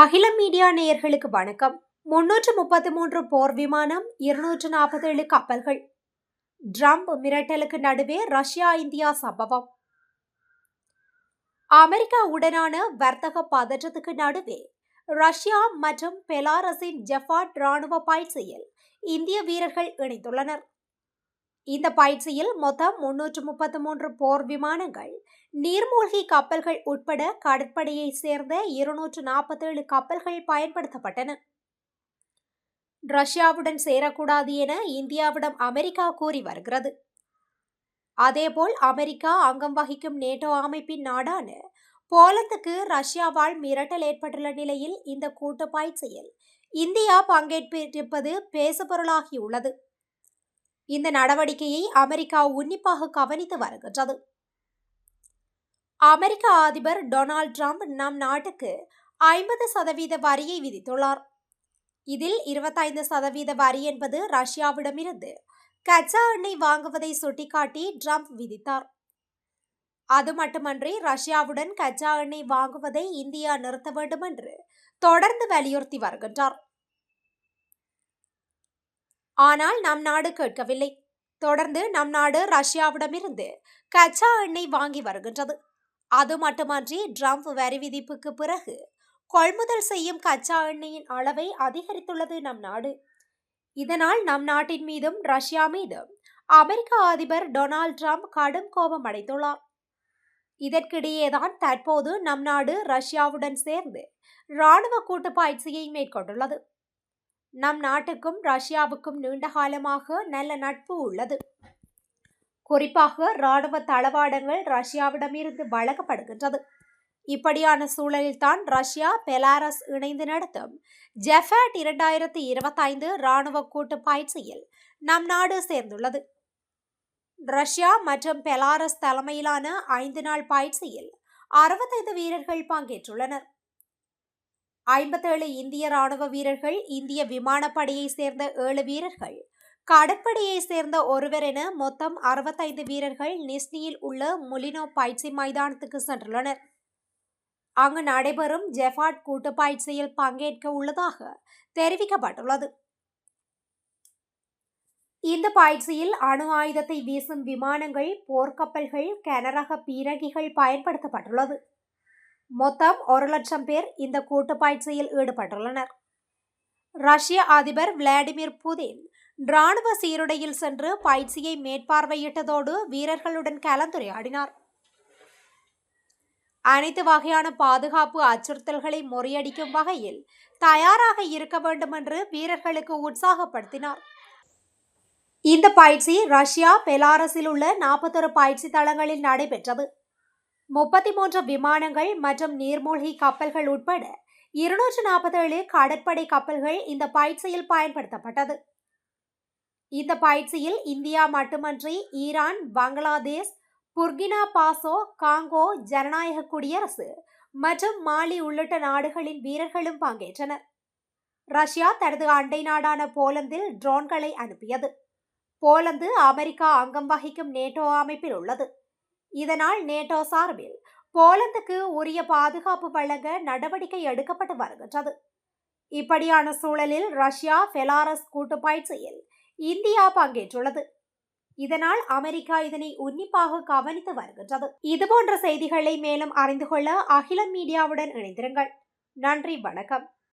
அகிலம் மீடியா நேயர்களுக்கு வணக்கம். முன்னூற்று முப்பத்தி மூன்று போர் விமானம் இருநூற்று நாற்பத்தி ஏழு கப்பல்கள். ட்ரம்ப் மிரட்டலுக்கு நடுவே ரஷ்யா இந்தியா சம்பவம். அமெரிக்காவுடனான வர்த்தக பதற்றத்துக்கு நடுவே ரஷ்யா மற்றும் பெலாரஸின் ஜெஃபாட் ராணுவ பயிற்சியில் இந்திய வீரர்கள் இணைந்துள்ளனர். இந்த பயிற்சியில் மொத்தம் முன்னூற்று முப்பத்தி மூன்று போர் விமானங்கள் நீர்மூழ்கி கப்பல்கள் உட்பட கடற்படையை சேர்ந்த இருநூற்று நாற்பத்தேழு கப்பல்கள் பயன்படுத்தப்பட்டன. ரஷ்யாவுடன் சேரக்கூடாது என இந்தியாவிடம் அமெரிக்கா கூறி வருகிறது. அதேபோல் அமெரிக்கா அங்கம் வகிக்கும் நேட்டோ அமைப்பின் நாடான போலந்துக்கு ரஷ்யாவால் மிரட்டல் ஏற்பட்டுள்ள நிலையில் இந்த கூட்டு பயிற்சியில் இந்தியா பங்கேற்றிருப்பது பேசுபொருளாகியுள்ளது. இந்த நடவடிக்கையை அமெரிக்கா உன்னிப்பாக கவனித்து வருகின்றது. அமெரிக்க அதிபர் டொனால்ட் ட்ரம்ப் நம் நாட்டுக்கு ஐம்பது சதவீத வரியை விதித்துள்ளார். இதில் இருபத்தைந்து சதவீத வரி என்பது ரஷ்யாவிடமிருந்து கச்சா எண்ணெய் வாங்குவதை சுட்டிக்காட்டி ட்ரம்ப் விதித்தார். அது மட்டுமன்றி ரஷ்யாவுடன் கச்சா எண்ணெய் வாங்குவதை இந்தியா நிறுத்த வேண்டும் என்று தொடர்ந்து வலியுறுத்தி வருகின்றார். ஆனால் நம் நாடு கேட்கவில்லை. தொடர்ந்து நம் நாடு ரஷ்யாவிடமிருந்து கச்சா எண்ணெய் வாங்கி வருகின்றது. அது மட்டுமன்றி ட்ரம்ப் வரி விதிப்புக்கு பிறகு கொள்முதல் செய்யும் கச்சா எண்ணெயின் அளவை அதிகரித்துள்ளது நம் நாடு. இதனால் நம் நாட்டின் மீதும் ரஷ்யா மீதும் அமெரிக்க அதிபர் டொனால்ட் ட்ரம்ப் கடும் கோபம் அடைந்துள்ளார். இதற்கிடையேதான் தற்போது நம் நாடு ரஷ்யாவுடன் சேர்ந்து இராணுவ கூட்டு பயிற்சியை மேற்கொண்டுள்ளது. நம் நாட்டுக்கும் ரஷ்யாவுக்கும் நீண்ட காலமாக நல்ல நட்பு உள்ளது. குறிப்பாக இராணுவ தளவாடங்கள் ரஷ்யாவிடமிருந்து வழங்கப்படுகின்றது. இப்படியான சூழலில்தான் ரஷ்யா பெலாரஸ் இணைந்து நடத்தும் ஜெஃபேட் இரண்டாயிரத்தி இருபத்தைந்து இராணுவ கூட்டு பயிற்சியில் நம் நாடு சேர்ந்துள்ளது. ரஷ்யா மற்றும் பெலாரஸ் தலைமையிலான ஐந்து நாள் பயிற்சியில் அறுபத்தைந்து வீரர்கள் பங்கேற்றுள்ளனர். ஐம்பத்தேழு இந்திய ராணுவ வீரர்கள் இந்திய விமானப்படையை சேர்ந்த ஏழு வீரர்கள். கடற்படையை சேர்ந்த ஒருவர் என மொத்தம் அறுபத்தைந்து வீரர்கள் நிஸ்னியில் உள்ள முலினோ பயிற்சி மைதானத்துக்கு சென்றுள்ளனர். அங்கு நடைபெறும் ஜெஃபாட் கூட்டு பயிற்சியில் பங்கேற்க உள்ளதாக தெரிவிக்கப்பட்டுள்ளது. இந்த பயிற்சியில் அணு ஆயுதத்தை வீசும் விமானங்கள் போர்க்கப்பல்கள் கனரக பீரங்கிகள் பயன்படுத்தப்பட்டுள்ளது. மொத்தம் ஒரு லட்சம் பேர் இந்த கூட்டு பயிற்சியில் ஈடுபட்டுள்ளனர். ரஷ்ய அதிபர் விளாடிமிர் புதின் இராணுவ சீருடையில் சென்று பயிற்சியை மேற்பார்வையிட்டதோடு வீரர்களுடன் கலந்துரையாடினார். அனைத்து வகையான பாதுகாப்பு அச்சுறுத்தல்களை முறியடிக்கும் வகையில் தயாராக இருக்க வேண்டும் என்று வீரர்களுக்கு உற்சாகப்படுத்தினார். இந்த பயிற்சி ரஷ்யா பெலாரஸில் உள்ள நாற்பத்தொரு பயிற்சி தளங்களில் நடைபெற்றது. முப்பத்தி மூன்று விமானங்கள் மற்றும் நீர்மூழ்கி கப்பல்கள் உட்பட இருநூற்று நாற்பத்தேழு கடற்படை கப்பல்கள் இந்த பயிற்சியில் பயன்படுத்தப்பட்டது. இந்த பயிற்சியில் இந்தியா மட்டுமன்றி Iran Bangladesh Burkina Faso Congo ஜனநாயக குடியரசு மற்றும் மாலி உள்ளிட்ட நாடுகளின் வீரர்களும் பங்கேற்றனர். ரஷ்யா தனது அண்டை நாடான போலந்தில் ட்ரோன்களை அனுப்பியது. போலந்து அமெரிக்கா அங்கம் வகிக்கும் நேட்டோ அமைப்பில் உள்ளது. இதனால் நேட்டோ சார்பில் போலந்துக்கு உரிய பாதுகாப்பு வழங்க நடவடிக்கை எடுக்கப்பட்டு வருகின்றது. இப்படியான சூழலில் ரஷ்யா பெலாரஸ் கூட்டு பயிற்சியில் இந்தியா பங்கேற்றுள்ளது. இதனால் அமெரிக்கா இதனை உன்னிப்பாக கவனித்து வருகின்றது. இதுபோன்ற செய்திகளை மேலும் அறிந்து கொள்ள அகிலம் மீடியாவுடன் இணைந்திருங்கள். நன்றி வணக்கம்.